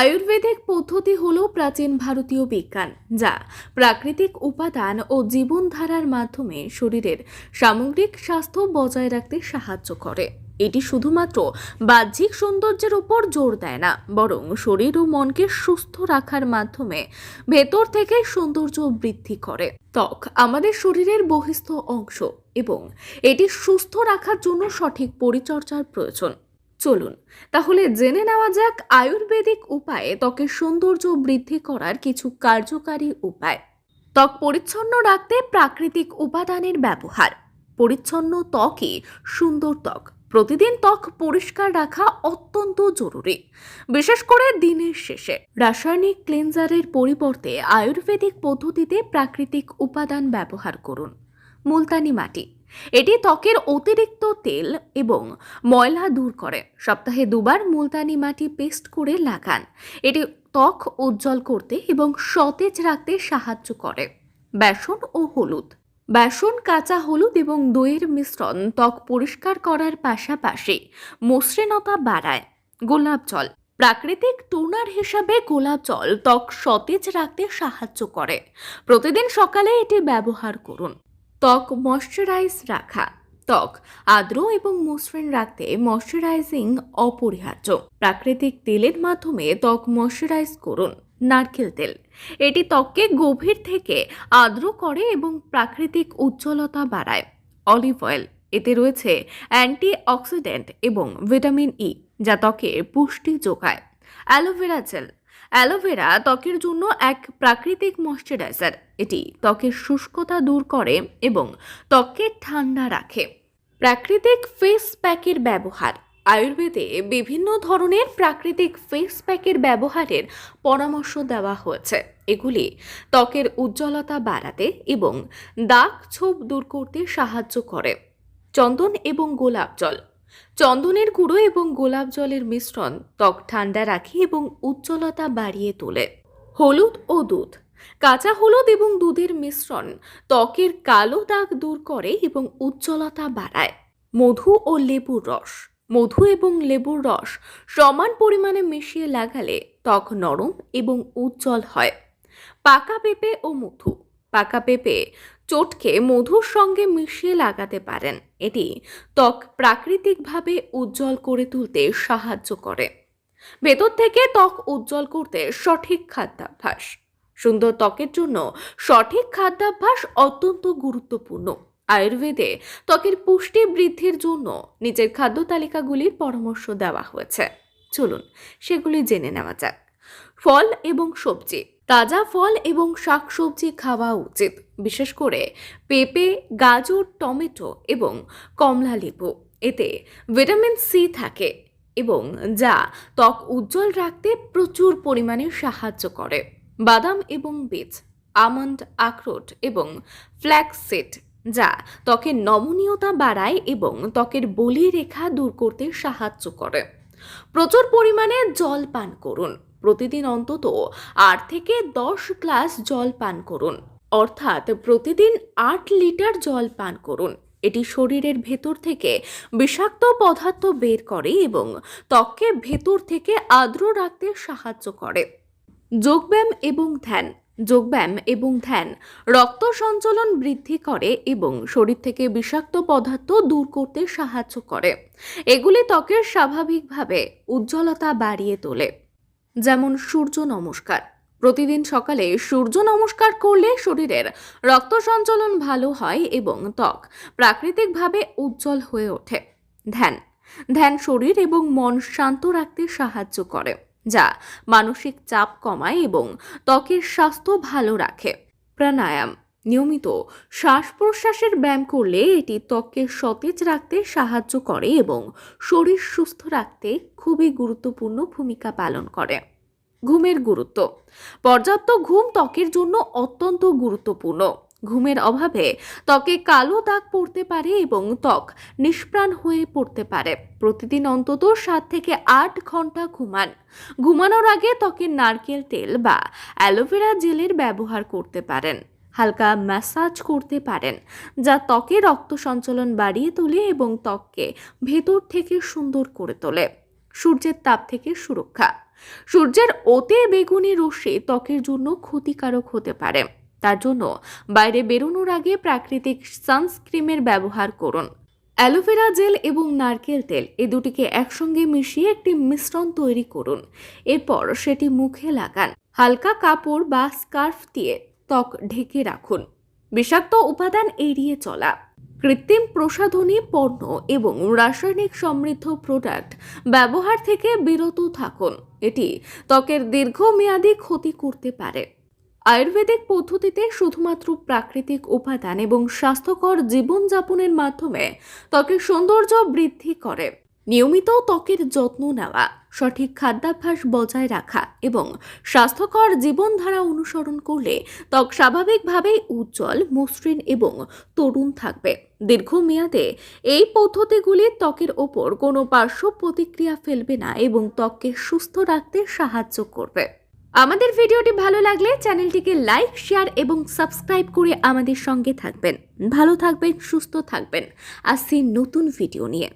আয়ুর্বেদিক পদ্ধতি হল প্রাচীন ভারতীয় বিজ্ঞান, যা প্রাকৃতিক উপাদান ও জীবনধারার মাধ্যমে শরীরের সামগ্রিক স্বাস্থ্য বজায় রাখতে সাহায্য করে। এটি শুধুমাত্র বাহ্যিক সৌন্দর্যের উপর জোর দেয় না, বরং শরীর ও মনকে সুস্থ রাখার মাধ্যমে ভেতর থেকে সৌন্দর্য বৃদ্ধি করে। ত্বক আমাদের শরীরের বহিস্থ অংশ এবং এটি সুস্থ রাখার জন্য সঠিক পরিচর্যার প্রয়োজন। চলুন, তাহলে জেনে নেওয়া যাক আয়ুর্বেদিক উপায়ে ত্বকের সৌন্দর্য বৃদ্ধি করার কিছু কার্যকারী উপায়। ত্বক পরিচ্ছন্ন রাখতে প্রাকৃতিক উপাদানের ব্যবহার। পরিচ্ছন্ন ত্বকই সুন্দর ত্বক। প্রতিদিন ত্বক পরিষ্কার রাখা অত্যন্ত জরুরি। বিশেষ করে দিনের শেষে। রাসায়নিক ক্লিনজারের পরিবর্তে আয়ুর্বেদিক পদ্ধতিতে প্রাকৃতিক উপাদান ব্যবহার করুন। মুলতানি মাটি। এটি ত্বকের অতিরিক্ত তেল এবং ময়লা দূর করে। সপ্তাহে দুবার মুলতানি মাটি পেস্ট করে লাগান। এটি ত্বক উজ্জ্বল করতে এবং সতেজ রাখতে সাহায্য করে। বেসন ও হলুদ। বেসন কাঁচা হলুদ এবং দইয়ের মিশ্রণ ত্বক পরিষ্কার করার পাশাপাশি মসৃণতা বাড়ায়। গোলাপ জল। প্রাকৃতিক টোনার হিসাবে গোলাপ জল ত্বক সতেজ রাখতে সাহায্য করে। প্রতিদিন সকালে এটি ব্যবহার করুন। ত্বক ময়শ্চারাইজ রাখা। ত্বক আর্দ্র এবং মসৃণ রাখতে ময়শ্চারাইজিং অপরিহার্য। প্রাকৃতিক তেলের মাধ্যমে ত্বক ময়শ্চারাইজ করুন, নারকেল তেল। এটি ত্বককে গভীর থেকে আর্দ্র করে এবং প্রাকৃতিক উজ্জ্বলতা বাড়ায়। অলিভ অয়েল, এতে রয়েছে অ্যান্টি অক্সিডেন্ট এবং ভিটামিন ই যা ত্বকে পুষ্টি যোগায়। অ্যালোভেরা জেল অ্যালোভেরা ত্বকের জন্য এক প্রাকৃতিক ময়শ্চারাইজার এটি ত্বকের শুষ্কতা দূর করে এবং ত্বককে ঠান্ডা রাখে। প্রাকৃতিক ফেস প্যাকের ব্যবহার। আয়ুর্বেদে বিভিন্ন ধরনের প্রাকৃতিক ফেস প্যাকের ব্যবহারের পরামর্শ দেওয়া হয়েছে। এগুলি ত্বকের উজ্জ্বলতা বাড়াতে এবং দাগ ছোপ দূর করতে সাহায্য করে। চন্দন এবং গোলাপ জল। চন্দনের গুঁড়ো এবং গোলাপ জলের মিশ্রণ ত্বক ঠান্ডা রাখে এবং উজ্জ্বলতা বাড়িয়ে তোলে। হলুদ ও দুধ। কাঁচা হলুদ এবং দুধের মিশ্রণ ত্বকের কালো দাগ দূর করে এবং উজ্জ্বলতা বাড়ায়। মধু ও লেবুর রস। মধু এবং লেবুর রস সমান পরিমাণে মিশিয়ে লাগালে ত্বক নরম এবং উজ্জ্বল হয়। পাকা পেঁপে ও মধু। পাকা পেঁপে চটকে মধুর সঙ্গে মিশিয়ে লাগাতে পারেন। এটি ত্বক প্রাকৃতিকভাবে উজ্জ্বল করে তুলতে সাহায্য করে। ভেতর থেকে ত্বক উজ্জ্বল করতে সঠিক খাদ্যাভ্যাস। সুন্দর ত্বকের জন্য সঠিক খাদ্যাভ্যাস অত্যন্ত গুরুত্বপূর্ণ। আয়ুর্বেদে ত্বকের পুষ্টি বৃদ্ধির জন্য নিজের খাদ্য তালিকাগুলির পরামর্শ দেওয়া হয়েছে। চলুন সেগুলি জেনে নেওয়া যাক। ফল এবং সবজি। তাজা ফল এবং শাকসবজি খাওয়া উচিত। বিশেষ করে পেঁপে, গাজর, টমেটো এবং কমলা লেবু। এতে ভিটামিন সি থাকে এবং যা ত্বক উজ্জ্বল রাখতে প্রচুর পরিমাণে সাহায্য করে। বাদাম এবং বীজ, আমন্ড, আখরোট এবং ফ্ল্যাক্সিড যা ত্বকের নমনীয়তা বাড়ায় এবং ত্বকের বলি রেখা দূর করতে সাহায্য করে। প্রচুর পরিমাণে জল পান করুন। প্রতিদিন অন্তত আট থেকে দশ গ্লাস জল পান করুন। অর্থাৎ প্রতিদিন আট লিটার জল পান করুন। এটি শরীরের ভেতর থেকে বিষাক্ত পদার্থ বের করে এবং ত্বককে ভেতর থেকে আর্দ্র রাখতে সাহায্য করে। যোগব্যায়াম এবং ধ্যান। যোগব্যায়াম এবং ধ্যান রক্ত সঞ্চালন বৃদ্ধি করে এবং শরীর থেকে বিষাক্ত পদার্থ দূর করতে সাহায্য করে। এগুলি ত্বকের স্বাভাবিকভাবে উজ্জ্বলতা বাড়িয়ে তোলে। যেমন সূর্য নমস্কার। প্রতিদিন সকালে সূর্য নমস্কার করলে শরীরের রক্ত সঞ্চালন ভালো হয় এবং ত্বক প্রাকৃতিকভাবে উজ্জ্বল হয়ে ওঠে। ধ্যান। ধ্যান শরীর এবং মন শান্ত রাখতে সাহায্য করে, যা মানসিক চাপ কমায় এবং ত্বকের স্বাস্থ্য ভালো রাখে। প্রাণায়াম। নিয়মিত শ্বাস প্রশ্বাসের ব্যায়াম করলে এটি ত্বককে সতেজ রাখতে সাহায্য করে এবং শরীর সুস্থ রাখতে খুবই গুরুত্বপূর্ণ ভূমিকা পালন করে। ঘুমের গুরুত্ব। পর্যাপ্ত ঘুম ত্বকের জন্য অত্যন্ত গুরুত্বপূর্ণ। ঘুমের অভাবে ত্বকে কালো দাগ পড়তে পারে এবং ত্বক নিষ্প্রাণ হয়ে পড়তে পারে। প্রতিদিন অন্তত সাত থেকে আট ঘণ্টা ঘুমান। ঘুমানোর আগে ত্বকে নারকেল তেল বা অ্যালোভেরা জেলের ব্যবহার করতে পারেন। হালকা ম্যাসাজ করতে পারেন, যা ত্বকে রক্ত সঞ্চালন বাড়িয়ে তোলে এবং ত্বককে ভেতর থেকে সুন্দর করে তোলে, সূর্যের তাপ থেকে সুরক্ষা। সূর্যের অতি বেগুনি রশ্মি ত্বকের জন্য ক্ষতিকারক হতে পারে। তার জন্য বাইরে বেরোনোর আগে প্রাকৃতিক সানস্ক্রিমের ব্যবহার করুন। অ্যালোভেরা জেল এবং নারকেল তেল, এ দুটিকে একসঙ্গে মিশিয়ে একটি মিশ্রণ তৈরি করুন। এরপর সেটি মুখে লাগান। হালকা কাপড় বা স্কার্ফ দিয়ে ত্বক ঢেকে রাখুন। বিষাক্ত উপাদান এড়িয়ে চলা। কৃত্রিম প্রসাধনী পণ্য এবং রাসায়নিক সমৃদ্ধ প্রোডাক্ট ব্যবহার থেকে বিরত থাকুন। এটি ত্বকের দীর্ঘমেয়াদী ক্ষতি করতে পারে। আয়ুর্বেদিক পদ্ধতিতে শুধুমাত্র প্রাকৃতিক উপাদান এবং স্বাস্থ্যকর জীবনযাপনের মাধ্যমে ত্বকের সৌন্দর্য বৃদ্ধি করে। নিয়মিত ত্বকের যত্ন নেওয়া, সঠিক খাদ্যাভ্যাস বজায় রাখা এবং স্বাস্থ্যকর জীবনধারা অনুসরণ করলে ত্বক স্বাভাবিকভাবেই উজ্জ্বল, মসৃণ এবং তরুণ থাকবে। দীর্ঘমেয়াদে এই পদ্ধতিগুলি ত্বকের ওপর কোনো পার্শ্ব প্রতিক্রিয়া ফেলবে না এবং ত্বককে সুস্থ রাখতে সাহায্য করবে। আমাদের ভিডিওটি ভালো লাগলে চ্যানেলটিকে লাইক, শেয়ার এবং সাবস্ক্রাইব করে আমাদের সঙ্গে থাকবেন। ভালো থাকবেন, সুস্থ থাকবেন। আসছি নতুন ভিডিও নিয়ে।